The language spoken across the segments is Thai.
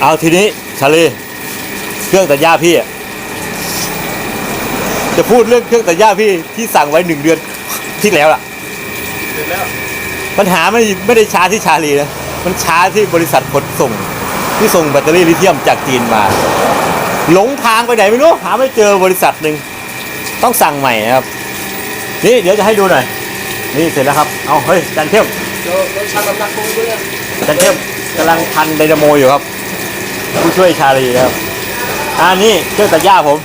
เอาทีนี้ชาลีเครื่องตัดหญ้าพี่อะจะพูดเรื่องเครื่องตัดหญ้าพี่ที่สั่งไว้หนึ่งเดือนที่แล้วล่ะ เสร็จแล้วปัญหาไม่ไม่ได้ช้าที่ชาลีนะมันช้าที่บริษัทขนส่ง ที่ส่งแบตเตอรี่ลิเธียมจากจีนมา หลงทางไปไหนไม่รู้หาไม่เจอบริษัทหนึ่งต้องสั่งใหม่นะครับ นี่เดี๋ยวจะให้ดูหน่อย นี่เสร็จแล้วครับ เอาเฮ้ยจันเทมเดี๋ยวเราชั่งน้ำหนักลงด้วยนะจันเทมกำลังพันไดนาโมอยู่ครับ ผู้ช่วยชาลีนะครับอ่านี่เครื่องตัดหญ้าผม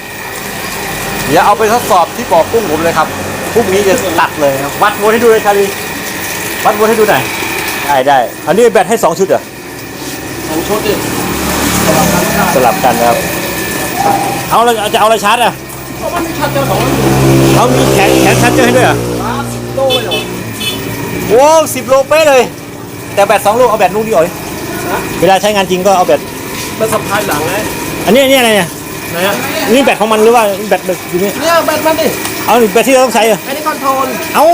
เดี๋ยวเอาไปทดสอบที่บ่อกุ้งผมเลยครับพรุ่งนี้จะตัดเลยครับวัดโวลต์ให้ดูเลยชาลีวัดโวลต์ให้ดูหน่อยได้ได้ อันนี้แบตให้สองชุดเหรอสองชุดดิสลับกันได้สลับกันนะครับ เอาเราจะเอาอะไรชาร์จอะเพราะมันไม่ชัดเจอของมันเอามีแขนแขนชาร์จเจอให้ด้วยเหรอะลาสิบโลเลยเหรอโอ้สิบโลเป๊ะเลย แต่แบตสองลูกเอาแบตลูกเดียวเลยนะเวลาใช้งานจริงก็เอาแบต เป็นสะพายหลังไงอันนี้อันนี้อะไรเนี่ยไหนอะนี่แบตของมันหรือว่าแบตแบบอยู่นี่เนี่ยแบตมันดิเอาแบตที่เราต้องใช้เหรออันนี้คอนโทรลเอา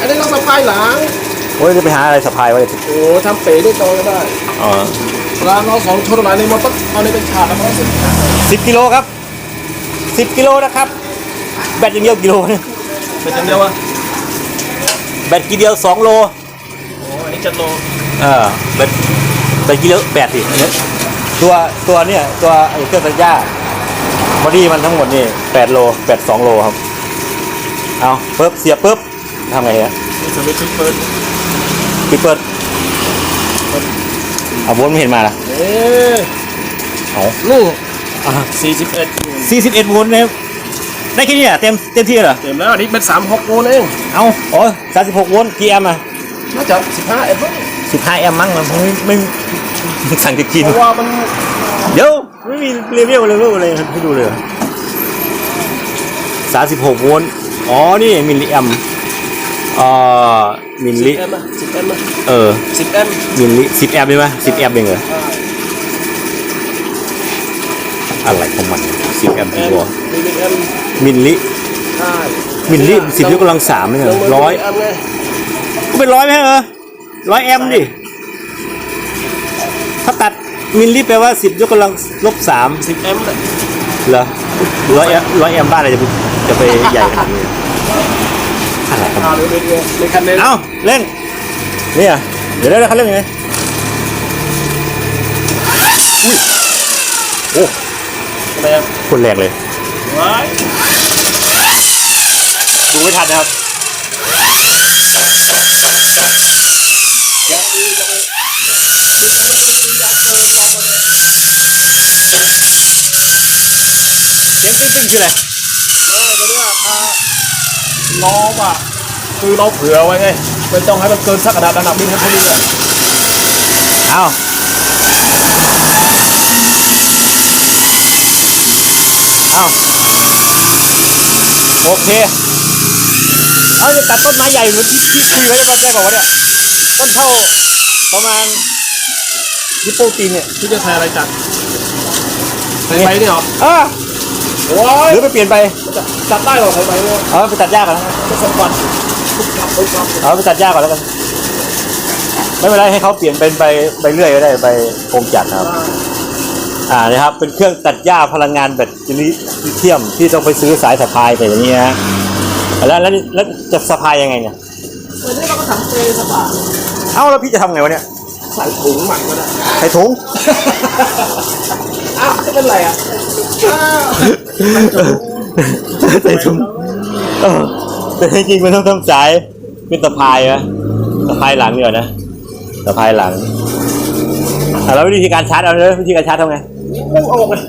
อันนี้ต้องสะพายหลังโอ้ยจะไปหาอะไรสะพายไว้โอ้ทำเป๋ด้วยตัวก็ได้อ๋อเวลาเราสองชุดอะไรนี่มันต้องเอาในเป็นฉากแล้วมันก็สิบสิบกิโลครับสิบกิโลนะครับ แบตอย่างเดียวกิโลเนี่ยเป็นจังเดียววะแบตกี่เดียวสองโลโอ้อันนี้เจ็ดโลเออแบต แบตกี่โลแปดสิอันนี้ตัวตัวเนี่ยตัวไอ้เครื่องตัดหญ้าบอดี้มันทั้งหมดนี่แปดโลแปดสองโลครับ เอาปึ๊บเสียบปึ๊บทำไงฮะนี่สวิตช์เปิดปิดเปิดเอาวนไม่เห็นมาล่ะเอ๊ะเอานี่สี่สิบเอ็ดสี่สิบเอ็ดวนนะครับได้แค่นี้อะเต็มเต็มที่เหรอเต็มแล้วอันนี้เป็นสามหกโลเอง เอาอ๋อสามสิบหกวนกี่แอมป์อะ น่าจะสิบห้าเอ็ดมั้งสิบห้าแอมป์มั้งมันไม่ไม่ไม่สั่งจะกิน เพราะว่ามันเดี๋ยว ไม่มีเลเวลเลเวลอะไรให้ดูเลยสามสิบหกโวลต์อ๋อ นี่มิลลิแอมป์เอ่อมิลสิลิบแอมป์อะสิบแอมป์อะเออสิบแอมป์มิลลิสิบแอมป์ใช่ไหมสิบแอมป์เองเหรออะไรของมันสิบแอมป์แอที่มบอกป์มิลลิแอมป์มิลลิใช่มิลลิสิบยกกำลังสามเนี่ยเหรอร้อยแอมป์ไงก็ เป็นร้อยไหมเหรอร้อยแอมป์ดิถ้าตัดมิลลิแปลว่าสิบยกกำลังลบสามสิบแอมป์เลยเหรอร้อยแอมร้อยแอมบ้านอะไรจะไปจะไปใหญ่ขนาดนี้อะไรครับอ่าเดี๋ยวเดี๋ยวเดี๋ยวในคันนี้เอ้าเล่นเนี่ยเดี๋ยวเดี๋ยวเขาเล่นยังไงอุ้ยโอ้อะไรอะคนแรงเลยไว้ดูไม่ทันนะครับ เสียงตึ้งๆคืออะไรเออเดี๋ยวเนี่ยอ่าล้อมอะคือเราเผื่อไว้ไงไม่ต้องให้มันเกินสักกระดาษระดับนี้ให้พอดีอะเอ้าเอ้าโอเค เอาจะตัดต้นไม้ใหญ่เหมือนที่คุยไว้ได้ป่ะได้บอกว่าเนี่ยต้นเท่าประมาณยิปโป้ตีนเนี่ยที่จะใส่อะไรจัดใส่ไปเนี่ยเหรอเออโอ้ยหรือไปเปลี่ยนไปจัดได้หรอใส่ไปเนี่ยเอาไปตัดหญ้าก่อนนะสมบับกขับเอาไปตัดหญ้าก่อนแล้วกันไม่เป็นไรให้เขาเปลี่ยนเป็นไปไปเรื่อยก็ได้ไปโครงจักรนะครับ อ่านะครับเป็นเครื่องตัดหญ้าพลังงานแบตเตอรี่ลิเธียมที่ต้องไปซื้อสายสะพายไปอย่างนี้นะ แล้วแล้วแล้วจะสะพายยังไงเนี่ยวันนี้เราก็ทำเปรย์สปาเอ้าแล้วพี่จะทำไงวะเนี่ยใส่ถุงใหม่ก็ได้ใส่ถุงอ้าวจะเป็นไรอะอ้าวใส่ถุงเออแต่จริงๆมันต้องทำสายเป็นสะพายนะสะพายหลังเนีกว่ยนะสะพายหลังอะแล้ววิธีการชาร์จเอาเลยวิธีการชาร์จทำไงพุ่งออกเลย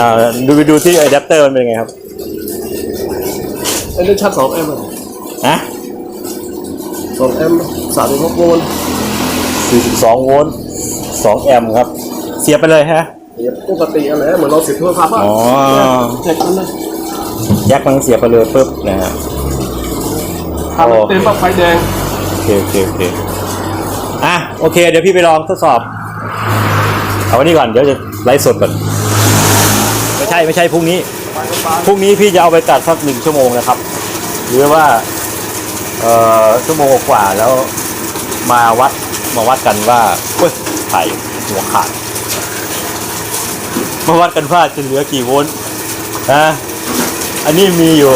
อ่าดูไปดูที่อะแดปเตอร์มันเป็นยังไงครับ อันนี้ชัดสองเอ็มฮะสองเอ็มสามสิบหกโวลต์42โวลต์2แอมป์ครับ เสียบไปเลยฮะเสียบปกติอะไรเหมือนเราเสียบโทรศัพท์อะอ๋อเจ็ดกันเลยแยกมันเสียบไปเลยปุ๊บนะฮะทำเป็นปลั๊กไฟแดงโอเคโอเคโอเคอะโอเค เดี๋ยวพี่ไปลองทดสอบ เอาวันนี้ก่อนเดี๋ยวจะไลฟ์สดก่อน ไม่ใช่ไม่ใช่พรุ่งนี้ไฟฟ้า พรุ่งนี้พี่จะเอาไปตัดสักหนึ่งชั่วโมงนะครับ หรือว่าเอ่อชั่วโมงกว่าแล้วมาวัดมาวัดกันว่าเฮ้ยถ่ายอยู่หัวขาดมาวัดกันว่าจะเหลือกี่โวลต์ฮะอันนี้มีอยู่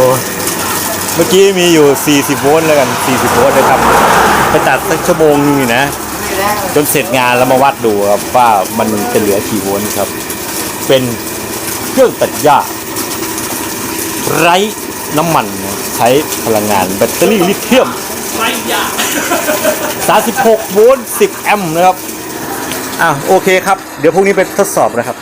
เมื่อกี้มีอยู่ 40 โวลต์แล้วกัน 40 โวลต์เลยครับไปตัดสักชั่วโมงนึงนะจนเสร็จงานแล้วมาวัดดูครับว่ามันจะเหลือกี่โวลต์ครับ เป็นเครื่องตัดหญ้า ไร้น้ำมันนะใช้พลังงานแบตเตอรี่ลิเธียมไม่ยาก36โวลต์10 แอมป์นะครับ อะโอเคครับ เดี๋ยวพรุ่งนี้ไปทดสอบนะครับ